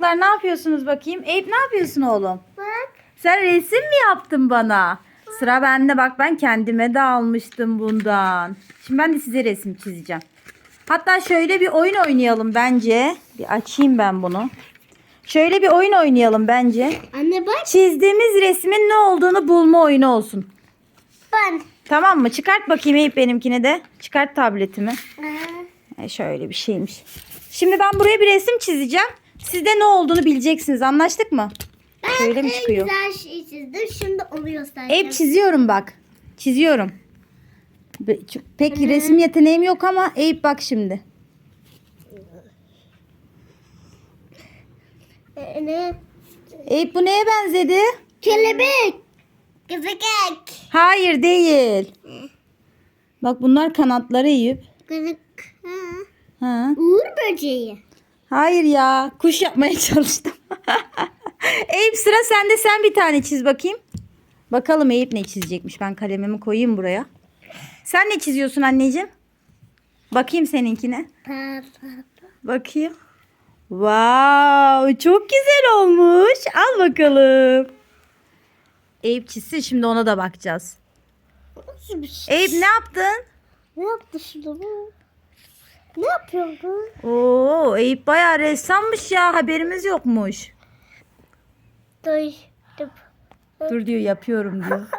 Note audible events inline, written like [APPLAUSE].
çocuklar ne yapıyorsunuz bakayım? Eyüp ne yapıyorsun oğlum? Bak. Sen resim mi yaptın bana? Sıra bende bak ben kendime de almıştım bundan. Şimdi ben de size resim çizeceğim. Hatta şöyle bir oyun oynayalım bence. Bir açayım ben bunu. Şöyle bir oyun oynayalım bence. Anne bak. Çizdiğimiz resmin ne olduğunu bulma oyunu olsun. Ben. Tamam mı? Çıkart bakayım Eyüp benimkini de. Çıkart tabletimi. Aa, E şöyle bir şeymiş. Şimdi ben buraya bir resim çizeceğim. Siz de ne olduğunu bileceksiniz. Anlaştık mı? Ben Şöyle mi çıkıyor? güzel şey çizdim. Şimdi onu göstereceğim. Eyüp çiziyorum bak. Çiziyorum. Be- çok- Pek resim yeteneğim yok ama Eyüp bak şimdi. Ee, ne? Eyüp bu neye benzedi? Kelebek. Kızıkek. Hayır değil. Bak bunlar kanatları Eyüp. Kızık. Ha. Ha. Uğur böceği. Hayır ya. Kuş yapmaya [LAUGHS] çalıştım. [LAUGHS] Eyüp sıra sende. Sen bir tane çiz bakayım. Bakalım Eyüp ne çizecekmiş. Ben kalemimi koyayım buraya. Sen ne çiziyorsun anneciğim? Bakayım seninkine. Bakayım. Wow, çok güzel olmuş. Al bakalım. Eyüp çizsin şimdi ona da bakacağız. Eyüp ne yaptın? Ne yaptı şimdi bu? Ne yapıyordu? Oo, Eyüp bayağı ressammış ya. Haberimiz yokmuş. Dur. Dur diyor yapıyorum diyor. [LAUGHS]